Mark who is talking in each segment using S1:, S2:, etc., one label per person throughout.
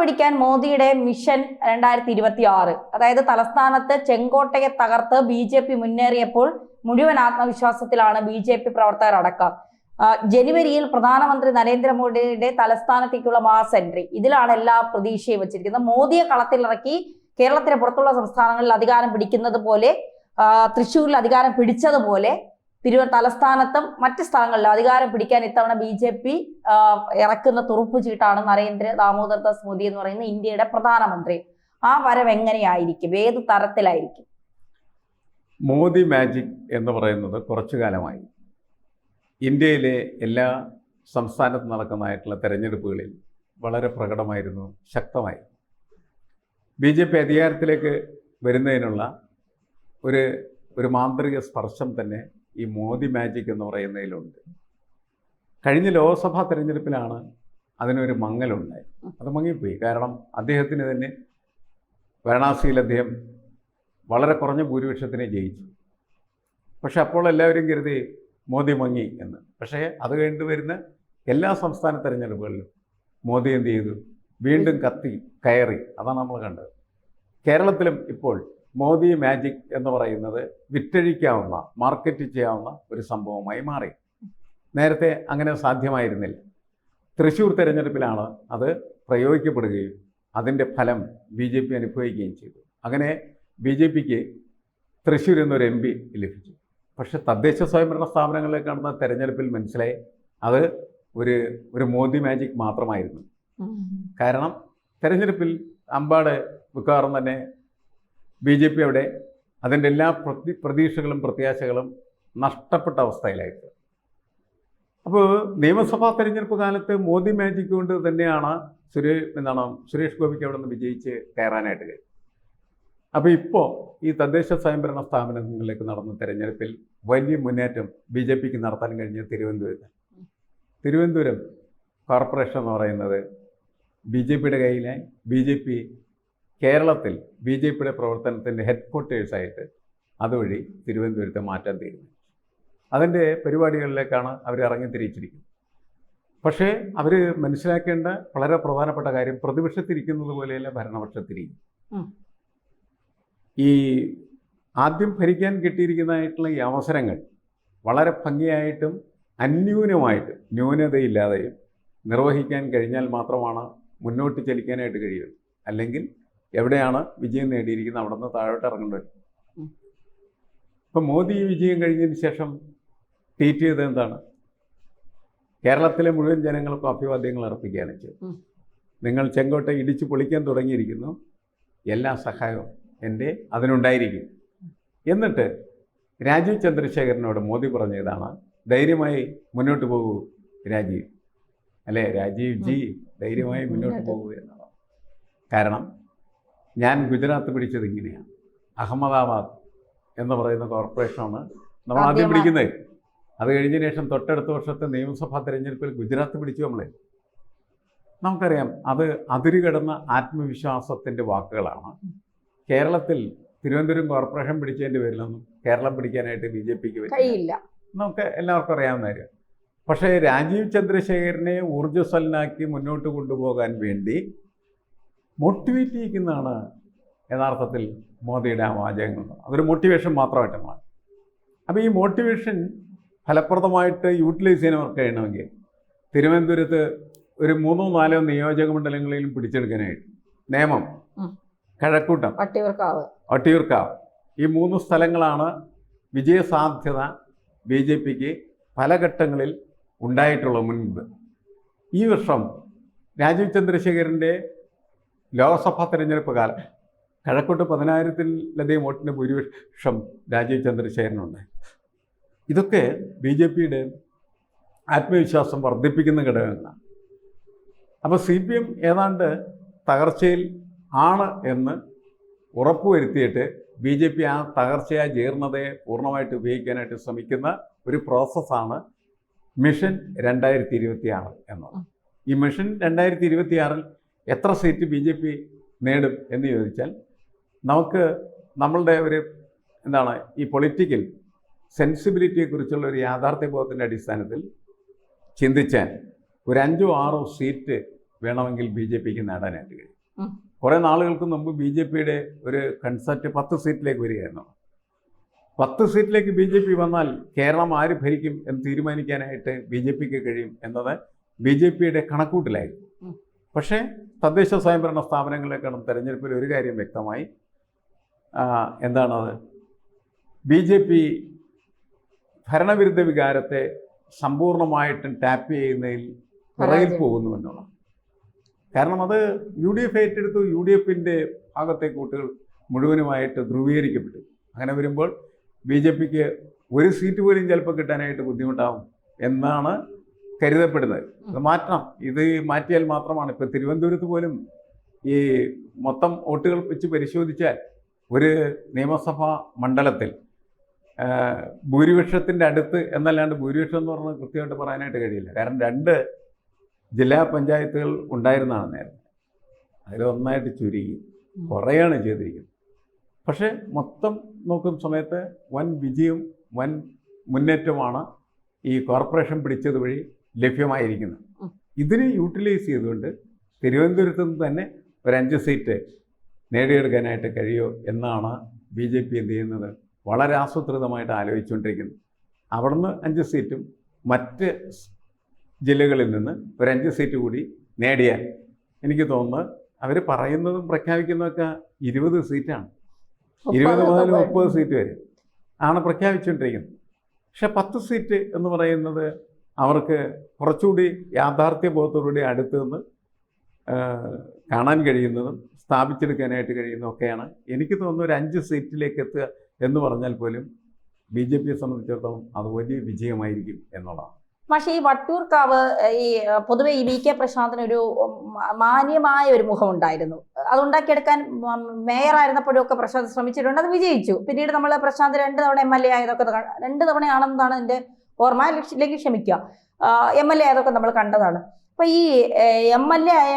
S1: പിടിക്കാൻ മോദിയുടെ മിഷൻ രണ്ടായിരത്തി ഇരുപത്തി ആറ് അതായത് തലസ്ഥാനത്ത് ചെങ്കോട്ടയെ തകർത്ത് ബി ജെ പി മുന്നേറിയപ്പോൾ മുഴുവൻ ആത്മവിശ്വാസത്തിലാണ് ബി ജെ പി പ്രവർത്തകർ അടക്കം. ജനുവരിയിൽ പ്രധാനമന്ത്രി നരേന്ദ്രമോദിയുടെ തലസ്ഥാനത്തേക്കുള്ള മാസ് എൻട്രി. ഇതിലാണ് എല്ലാ പ്രതീക്ഷയും വെച്ചിരിക്കുന്നത്. മോദിയെ കളത്തിലിറക്കി കേരളത്തിന് പുറത്തുള്ള സംസ്ഥാനങ്ങളിൽ അധികാരം പിടിക്കുന്നത് പോലെ തൃശ്ശൂരിൽ അധികാരം പിടിച്ചതുപോലെ തിരുവ തലസ്ഥാനത്തും മറ്റ് സ്ഥലങ്ങളിലും അധികാരം പിടിക്കാൻ ഇത്തവണ ബി ജെ പി ഇറക്കുന്ന തുറുപ്പ് ചീട്ടാണ് നരേന്ദ്ര ദാമോദർ ദാസ് മോദി എന്ന് പറയുന്ന ഇന്ത്യയുടെ പ്രധാനമന്ത്രി. ആ വരവ് എങ്ങനെയായിരിക്കും? ഏത് തരത്തിലായിരിക്കും?
S2: മോദി മാജിക് എന്ന് പറയുന്നത് കുറച്ചു കാലമായി. ഇന്ത്യയിലെ എല്ലാ സംസ്ഥാനത്ത് നടക്കുന്നതായിട്ടുള്ള തെരഞ്ഞെടുപ്പുകളിൽ വളരെ പ്രകടമായിരുന്നു ശക്തമായി. ബി ജെ പി അധികാരത്തിലേക്ക് വരുന്നതിനുള്ള ഒരു ഒരു മാന്ത്രിക സ്പർശം തന്നെ ഈ മോദി മാജിക് എന്ന് പറയുന്നതിലുണ്ട്. കഴിഞ്ഞ ലോക്സഭാ തെരഞ്ഞെടുപ്പിലാണ് അതിനൊരു മങ്ങലുണ്ടായി അത് മങ്ങിപ്പോയി. കാരണം അദ്ദേഹത്തിന് തന്നെ വാരണാസിയിൽ അദ്ദേഹം വളരെ കുറഞ്ഞ ഭൂരിപക്ഷത്തിനെ ജയിച്ചു. പക്ഷെ അപ്പോൾ എല്ലാവരും കരുതി മോദി മങ്ങി എന്ന്. പക്ഷേ അത് കഴിഞ്ഞിട്ട് വരുന്ന എല്ലാ സംസ്ഥാന തെരഞ്ഞെടുപ്പുകളിലും മോദി എന്ത് ചെയ്തു? വീണ്ടും കത്തി കയറി. അതാണ് നമ്മൾ കണ്ടത്. കേരളത്തിലും ഇപ്പോൾ മോദി മാജിക് എന്ന് പറയുന്നത് വിറ്റഴിക്കാവുന്ന മാർക്കറ്റ് ചെയ്യാവുന്ന ഒരു സംഭവമായി മാറി. നേരത്തെ അങ്ങനെ സാധ്യമായിരുന്നില്ല. തൃശ്ശൂർ തെരഞ്ഞെടുപ്പിലാണ് അത് പ്രയോഗിക്കപ്പെടുകയും അതിന്റെ ഫലം ബി ജെ പി അനുഭവിക്കുകയും ചെയ്തു. അങ്ങനെ ബി ജെ പിക്ക് തൃശ്ശൂർ എന്നൊരു എം പി ലഭിച്ചു. പക്ഷേ തദ്ദേശ സ്വയംഭരണ സ്ഥാപനങ്ങളിൽ നടന്ന തെരഞ്ഞെടുപ്പിൽ മനസ്സിലായി അത് ഒരു ഒരു മോദി മാജിക് മാത്രമായിരുന്നു. കാരണം തെരഞ്ഞെടുപ്പിൽ അമ്പാട് മിക്കവാറും തന്നെ ബി ജെ പി അവിടെ അതിന്റെ എല്ലാ പ്രതി പ്രതീക്ഷകളും പ്രത്യാശകളും നഷ്ടപ്പെട്ട അവസ്ഥയിലായിട്ട്. അപ്പോൾ നിയമസഭാ തെരഞ്ഞെടുപ്പ് കാലത്ത് മോദി മാജിക് കൊണ്ട് തന്നെയാണ് സുരേഷ് എന്താണ് സുരേഷ് ഗോപിക്ക് അവിടെ നിന്ന് വിജയിച്ച് കയറാനായിട്ട് കഴിയും അപ്പോൾ ഇപ്പോൾ ഈ തദ്ദേശ സ്വയംഭരണ സ്ഥാപനങ്ങളിലേക്ക് നടന്ന തെരഞ്ഞെടുപ്പിൽ വലിയ മുന്നേറ്റം ബി ജെ പിക്ക് നടത്താൻ കഴിഞ്ഞ തിരുവനന്തപുരത്ത് തിരുവനന്തപുരം കോർപ്പറേഷൻ എന്ന് പറയുന്നത് ബി ജെ പിയുടെ കയ്യിലെ ബി ജെ പി കേരളത്തിൽ ബി ജെ പിയുടെ പ്രവർത്തനത്തിന്റെ ഹെഡ് ക്വാർട്ടേഴ്സായിട്ട് അതുവഴി തിരുവനന്തപുരത്തെ മാറ്റാൻ തീരുമാനിച്ചു. അതിന്റെ പരിപാടികളിലേക്കാണ് അവർ ഇറങ്ങിത്തിരിച്ചിരിക്കുന്നത്. പക്ഷേ അവർ മനസ്സിലാക്കേണ്ട വളരെ പ്രധാനപ്പെട്ട കാര്യം പ്രതിപക്ഷത്തിരിക്കുന്നത് പോലെയല്ല ഭരണപക്ഷത്തിരിക്കും ഈ ആദ്യം ഭരിക്കാൻ കിട്ടിയിരിക്കുന്നതായിട്ടുള്ള ഈ അവസരങ്ങൾ വളരെ ഭംഗിയായിട്ടും അന്യൂനമായിട്ട് ന്യൂനതയില്ലാതെയും നിർവഹിക്കാൻ കഴിഞ്ഞാൽ മാത്രമാണ് മുന്നോട്ട് ചലിക്കാനായിട്ട് കഴിയുള്ളൂ. അല്ലെങ്കിൽ എവിടെയാണ് വിജയം നേടിയിരിക്കുന്നത്? അവിടെ നിന്ന് താഴോട്ട് ഇറങ്ങേണ്ടി വരും. ഇപ്പം മോദി വിജയം കഴിഞ്ഞതിന് ശേഷം ട്വീറ്റ് ചെയ്തത് എന്താണ്? കേരളത്തിലെ മുഴുവൻ ജനങ്ങൾക്കും അഭിവാദ്യങ്ങൾ അർപ്പിക്കുകയാണ് ചെയ്തത്. നിങ്ങൾ ചെങ്കോട്ട ഇടിച്ചു പൊളിക്കാൻ തുടങ്ങിയിരിക്കുന്നു. എല്ലാ സഹായവും എന്റെ അതിനുണ്ടായിരിക്കും. എന്നിട്ട് രാജീവ് ചന്ദ്രശേഖരനോട് മോദി പറഞ്ഞതാണ് ധൈര്യമായി മുന്നോട്ട് പോകൂ രാജീവ്. അല്ലേ? രാജീവ് ജി ധൈര്യമായി മുന്നോട്ട് പോകൂ എന്നാണ് കാരണം ഞാൻ ഗുജറാത്ത് പിടിച്ചത് ഇങ്ങനെയാണ്. അഹമ്മദാബാദ് എന്ന് പറയുന്ന കോർപ്പറേഷനാണ് നമ്മൾ ആദ്യം. പിടിക്കുന്നത് അത് കഴിഞ്ഞ ശേഷം തൊട്ടടുത്ത വർഷത്തെ നിയമസഭാ തെരഞ്ഞെടുപ്പിൽ ഗുജറാത്ത് പിടിച്ചു നമ്മളെ. നമുക്കറിയാം അത് അതിരുകടന്ന ആത്മവിശ്വാസത്തിന്റെ വാക്കുകളാണ്. കേരളത്തിൽ തിരുവനന്തപുരം കോർപ്പറേഷൻ പിടിച്ചതിന്റെ പേരിലൊന്നും കേരളം പിടിക്കാനായിട്ട് ബി ജെ പിക്ക്
S1: കഴിയില്ല.
S2: നമുക്ക് എല്ലാവർക്കും അറിയാവുന്ന കാര്യം. പക്ഷേ രാജീവ് ചന്ദ്രശേഖരനെ ഊർജസ്വലനാക്കി മുന്നോട്ട് കൊണ്ടുപോകാൻ വേണ്ടി മോട്ടിവേറ്റ് ചെയ്യിക്കുന്നതാണ് യഥാർത്ഥത്തിൽ മോദിയുടെ ആ വാചകങ്ങൾ. അതൊരു മോട്ടിവേഷൻ മാത്രമായിട്ട് മാറി. അപ്പോൾ ഈ മോട്ടിവേഷൻ ഫലപ്രദമായിട്ട് യൂട്ടിലൈസ് ചെയ്യാൻ അവർക്ക് കഴിയണമെങ്കിൽ തിരുവനന്തപുരത്ത് ഒരു മൂന്നോ നാലോ നിയോജക മണ്ഡലങ്ങളിലും പിടിച്ചെടുക്കാനായിട്ട് നിയമം. കഴക്കൂട്ടം
S1: വട്ടിയൂർക്കാവ്.
S2: വട്ടിയൂർക്കാവ്. ഈ മൂന്ന് സ്ഥലങ്ങളാണ് വിജയസാധ്യത ബി ജെ പിക്ക് പല ഘട്ടങ്ങളിൽ ഉണ്ടായിട്ടുള്ള മുൻപ്. ഈ വർഷം രാജീവ് ചന്ദ്രശേഖരന്റെ ലോക്സഭാ തെരഞ്ഞെടുപ്പ് കാലം. കഴക്കൂട്ട് പതിനായിരത്തിലധികം വോട്ടിന്റെ ഭൂരിപക്ഷം രാജീവ് ചന്ദ്രശേഖരനുണ്ട്. ഇതൊക്കെ ബി ജെ പിയുടെ ആത്മവിശ്വാസം വർദ്ധിപ്പിക്കുന്ന ഘടകങ്ങളാണ്. അപ്പോൾ സി പി എം ഏതാണ്ട് തകർച്ചയിൽ ആണ് എന്ന് ഉറപ്പുവരുത്തിയിട്ട് ബി ജെ പി ആ തകർച്ചയാ ജീർണതയെ പൂർണമായിട്ട് ഉപയോഗിക്കാനായിട്ട് ശ്രമിക്കുന്ന ഒരു പ്രോസസ്സാണ് മിഷൻ രണ്ടായിരത്തി ഇരുപത്തിയാറ് എന്നത്. ഈ മിഷൻ രണ്ടായിരത്തി ഇരുപത്തി ആറിൽ എത്ര സീറ്റ് ബി ജെ പി നേടും എന്ന് ചോദിച്ചാൽ നമുക്ക് നമ്മളുടെ ഒരു എന്താണ് ഈ പൊളിറ്റിക്കൽ സെൻസിബിലിറ്റിയെക്കുറിച്ചുള്ള ഒരു യാഥാർത്ഥ്യബോധത്തിന്റെ അടിസ്ഥാനത്തിൽ ചിന്തിച്ചാൽ ഒരു അഞ്ചോ ആറോ സീറ്റ് വേണമെങ്കിൽ ബി ജെ പിക്ക് നേടാനായിട്ട് കഴിയും. കുറേ നാളുകൾക്ക് മുമ്പ് ബി ജെ പിയുടെ ഒരു കൺസെപ്റ്റ് പത്ത് സീറ്റിലേക്ക് വരികയായിരുന്നു പത്ത് സീറ്റിലേക്ക് ബി ജെ പി വന്നാൽ കേരളം ആര് ഭരിക്കും എന്ന് തീരുമാനിക്കാനായിട്ട് ബി ജെ പിക്ക് കഴിയും എന്നത് ബി ജെ പിയുടെ കണക്കൂട്ടിലായിരുന്നു. പക്ഷേ തദ്ദേശ സ്വയംഭരണ സ്ഥാപനങ്ങളിലേക്കാണ് തെരഞ്ഞെടുപ്പിൽ ഒരു കാര്യം വ്യക്തമായി. എന്താണത്? ബി ജെ പി ഭരണവിരുദ്ധ വികാരത്തെ സമ്പൂർണമായിട്ടും ടാപ്പ് ചെയ്യുന്നതിൽ പുറകിൽ. പോകുന്നു എന്നുള്ളതാണ്. കാരണം അത് യു ഡി എഫ് ഏറ്റെടുത്തു യു ഡി എഫിന്റെ ഭാഗത്തെ കൂട്ടുകൾ മുഴുവനുമായിട്ട് ധ്രുവീകരിക്കപ്പെട്ടു. അങ്ങനെ വരുമ്പോൾ ബി ജെ പിക്ക് ഒരു സീറ്റ് പോലും ചിലപ്പോൾ കിട്ടാനായിട്ട് ബുദ്ധിമുട്ടാവും എന്നാണ് കരുതപ്പെടുന്നത്. അത് മാറ്റണം. ഇത് മാറ്റിയാൽ മാത്രമാണ്. ഇപ്പോൾ തിരുവനന്തപുരത്ത് പോലും ഈ മൊത്തം വോട്ടുകൾ വെച്ച് പരിശോധിച്ചാൽ ഒരു നിയമസഭാ മണ്ഡലത്തിൽ ഭൂരിപക്ഷത്തിന്റെ അടുത്ത് എന്നല്ലാണ്ട് ഭൂരിപക്ഷം എന്ന് പറഞ്ഞാൽ കൃത്യമായിട്ട് പറയാനായിട്ട് കഴിയില്ല. കാരണം രണ്ട് ജില്ലാ പഞ്ചായത്തുകൾ ഉണ്ടായിരുന്നതാണ് നേരത്തെ. അതിൽ ഒന്നായിട്ട് ചുരുങ്ങി. കുറേയാണ് ചെയ്തിരിക്കുന്നത്. പക്ഷേ മൊത്തം നോക്കുന്ന സമയത്ത് വൻ വിജയം വൻ മുന്നേറ്റമാണ് ഈ കോർപ്പറേഷൻ പിടിച്ചത് വഴി ലഭ്യമായിരിക്കുന്നത് ഇതിന് യൂട്ടിലൈസ് ചെയ്തുകൊണ്ട് തിരുവനന്തപുരത്ത് നിന്ന് തന്നെ ഒരു അഞ്ച് സീറ്റ് നേടിയെടുക്കാനായിട്ട് കഴിയുമോ എന്നാണ് ബി ജെ പി എന്ത് ചെയ്യുന്നത്? വളരെ ആസൂത്രിതമായിട്ട് ആലോചിച്ചുകൊണ്ടിരിക്കുന്നത് അവിടുന്ന് അഞ്ച് സീറ്റും മറ്റ് ജില്ലകളിൽ നിന്ന് ഒരു അഞ്ച് സീറ്റ് കൂടി നേടിയാൽ എനിക്ക് തോന്നുന്നത് അവർ പറയുന്നതും പ്രഖ്യാപിക്കുന്നതൊക്കെ ഇരുപത് സീറ്റാണ് ഇരുപത് മുതൽ മുപ്പത്. സീറ്റ് വരെ ആണ് പ്രഖ്യാപിച്ചുകൊണ്ടിരിക്കുന്നത്. പക്ഷേ പത്ത് സീറ്റ് എന്ന് പറയുന്നത് അവർക്ക് കുറച്ചുകൂടി യാഥാർത്ഥ്യബോധത്തോടുകൂടി അടുത്ത് നിന്ന് കാണാൻ കഴിയുന്നതും സ്ഥാപിച്ചെടുക്കാനായിട്ട് കഴിയുന്നതൊക്കെയാണ്. എനിക്ക് തോന്നുന്നു ഒരു അഞ്ച് സീറ്റിലേക്ക് എത്തുക എന്ന് പറഞ്ഞാൽ പോലും ബി ജെ പിയെ സംബന്ധിച്ചിടത്തോളം അത് വലിയ വിജയമായിരിക്കും എന്നുള്ളതാണ്.
S1: പക്ഷേ ഈ വട്ടൂർക്കാവ് ഈ പൊതുവെ ഈ വി കെ പ്രശാന്തിന് ഒരു മാന്യമായ ഒരു മുഖമുണ്ടായിരുന്നു. അത് ഉണ്ടാക്കിയെടുക്കാൻ മേയറായിരുന്നപ്പോഴും ഒക്കെ പ്രശാന്ത് ശ്രമിച്ചിട്ടുണ്ട്. അത് വിജയിച്ചു. പിന്നീട് നമ്മൾ പ്രശാന്ത് രണ്ട് തവണ എം എൽ എ ആയതൊക്കെ രണ്ട് തവണയാണെന്നാണ് എന്റെ ഓർമ്മ ഇല്ലെങ്കിൽ ക്ഷമിക്കുക എം എൽ എ ആയതൊക്കെ നമ്മൾ കണ്ടതാണ്. അപ്പൊ ഈ എം എൽ എ ആയ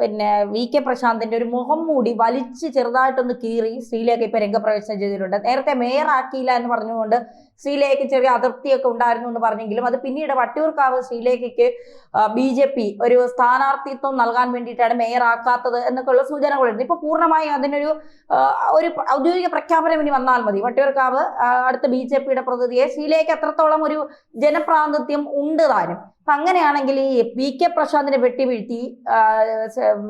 S1: പിന്നെ വി കെ പ്രശാന്തിന്റെ ഒരു മുഖം മൂടി വലിച്ച് ചെറുതായിട്ടൊന്ന് കീറി സ്ത്രീയിലേക്ക് ഇപ്പൊ രംഗപ്രവേശനം ചെയ്തിട്ടുണ്ട്. നേരത്തെ മേയർ ആക്കിയില്ല എന്ന് പറഞ്ഞുകൊണ്ട് ശ്രീലേഖയ്ക്ക് ചെറിയ അതൃപ്തിയൊക്കെ ഉണ്ടായിരുന്നു എന്ന് പറഞ്ഞെങ്കിലും അത് പിന്നീട് വട്ടിയൂർക്കാവ് ശ്രീലേഖയ്ക്ക് ബി ജെ പി ഒരു സ്ഥാനാർത്ഥിത്വം നൽകാൻ വേണ്ടിയിട്ടാണ് മേയർ ആക്കാത്തത് എന്നൊക്കെയുള്ള സൂചനകളുണ്ട്. ഇപ്പൊ പൂർണമായും അതിനൊരു ഒരു ഔദ്യോഗിക പ്രഖ്യാപനം ഇനി വന്നാൽ മതി. വട്ടിയൂർക്കാവ് അടുത്ത ബി ജെ പിയുടെ പ്രതിനിധിയെ ശ്രീലേഖ എത്രത്തോളം ഒരു ജനപ്രാതിനിധ്യം ഉണ്ട് താനും? അപ്പൊ അങ്ങനെയാണെങ്കിൽ ഈ പി കെ പ്രശാന്തിനെ വെട്ടിവീഴ്ത്തി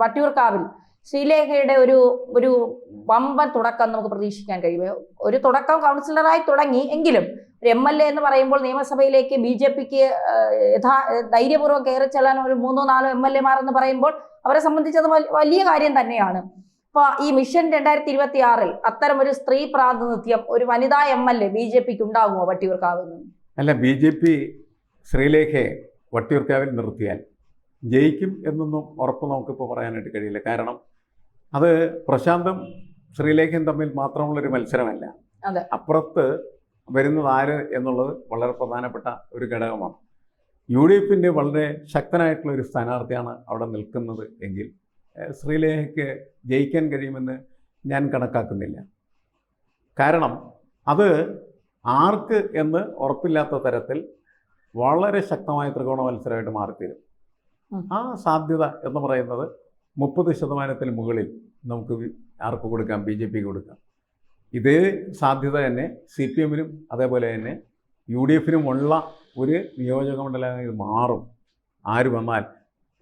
S1: വട്ടിയൂർക്കാവിൽ ശ്രീലേഖയുടെ ഒരു ഒരു വമ്പൻ തുടക്കം നമുക്ക് പ്രതീക്ഷിക്കാൻ കഴിയും ഒരു തുടക്കം കൗൺസിലറായി തുടങ്ങി എങ്കിലും ഒരു എം എൽ എ എന്ന് പറയുമ്പോൾ നിയമസഭയിലേക്ക് ബി ജെ പിക്ക് യഥാ ധൈര്യപൂർവം കയറി ചെല്ലാൻ ഒരു മൂന്നോ നാലോ എം എൽ എമാർ എന്ന് പറയുമ്പോൾ അവരെ സംബന്ധിച്ചത് വലിയ കാര്യം തന്നെയാണ്. അപ്പൊ ഈ മിഷൻ രണ്ടായിരത്തി ഇരുപത്തി ആറിൽ അത്തരം ഒരു സ്ത്രീ പ്രാതിനിധ്യം ഒരു വനിതാ M L A B J പിക്ക് ഉണ്ടാകുമോ വട്ടിയൂർക്കാവിൽ
S2: അല്ല ബി ജെ പി ശ്രീലേഖയെ വട്ടിയൂർക്കാവിൽ നിർത്തിയാൽ ജയിക്കും എന്നൊന്നും ഉറപ്പ് നമുക്കിപ്പോൾ പറയാനായിട്ട് കഴിയില്ല. കാരണം അത് പ്രശാന്തും ശ്രീലേഖയും തമ്മിൽ മാത്രമുള്ളൊരു മത്സരമല്ല.
S1: അതെ.
S2: അപ്പുറത്ത് വരുന്നത് ആര് എന്നുള്ളത് വളരെ പ്രധാനപ്പെട്ട ഒരു ഘടകമാണ്. യു ഡി എഫിന്റെ വളരെ ശക്തനായിട്ടുള്ള ഒരു സ്ഥാനാർത്ഥിയാണ് അവിടെ നിൽക്കുന്നത് എങ്കിൽ ശ്രീലേഖയ്ക്ക് ജയിക്കാൻ കഴിയുമെന്ന് ഞാൻ കണക്കാക്കുന്നില്ല. കാരണം അത് ആർക്ക് എന്ന് ഉറപ്പില്ലാത്ത തരത്തിൽ വളരെ ശക്തമായ ത്രികോണ മത്സരമായിട്ട് മാറിത്തീരും. ആ സാധ്യത എന്ന് പറയുന്നത് മുപ്പത് ശതമാനത്തിന് മുകളിൽ നമുക്ക് ആർക്ക് കൊടുക്കാം? ബി ജെ പിക്ക് കൊടുക്കാം. ഇതേ സാധ്യത തന്നെ സി പി എമ്മിനും അതേപോലെ തന്നെ യു ഡി എഫിനും ഉള്ള ഒരു നിയോജകമണ്ഡലമായി ഇത് മാറും. ആര് വന്നാൽ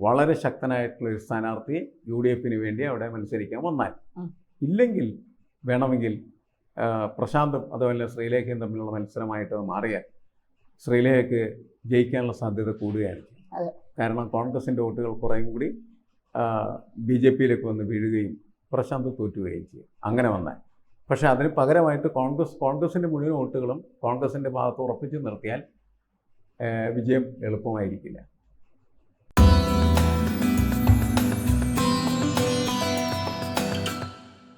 S2: വളരെ ശക്തനായിട്ടുള്ള ഒരു സ്ഥാനാർത്ഥി യു ഡി എഫിന് വേണ്ടി അവിടെ മത്സരിക്കാൻ വന്നാൽ. ഇല്ലെങ്കിൽ വേണമെങ്കിൽ പ്രശാന്തും അതുപോലെ ശ്രീലേഖയും തമ്മിലുള്ള മത്സരമായിട്ട് മാറിയാൽ ശ്രീലേഖയ്ക്ക് ജയിക്കാനുള്ള സാധ്യത കൂടുകയായിരിക്കും. കാരണം കോൺഗ്രസിന്റെ വോട്ടുകൾ കുറേയും കൂടി ബി ജെ പിയിലേക്ക് വന്ന് വീഴുകയും പ്രശാന്ത് തോറ്റുകയും ചെയ്യും. അങ്ങനെ വന്നാൽ. പക്ഷേ അതിന് പകരമായിട്ട് കോൺഗ്രസ് കോൺഗ്രസിന്റെ മുഴുവൻ വോട്ടുകളും കോൺഗ്രസിന്റെ ഭാഗത്ത് ഉറപ്പിച്ച് നിർത്തിയാൽ വിജയം എളുപ്പമായിരിക്കില്ല.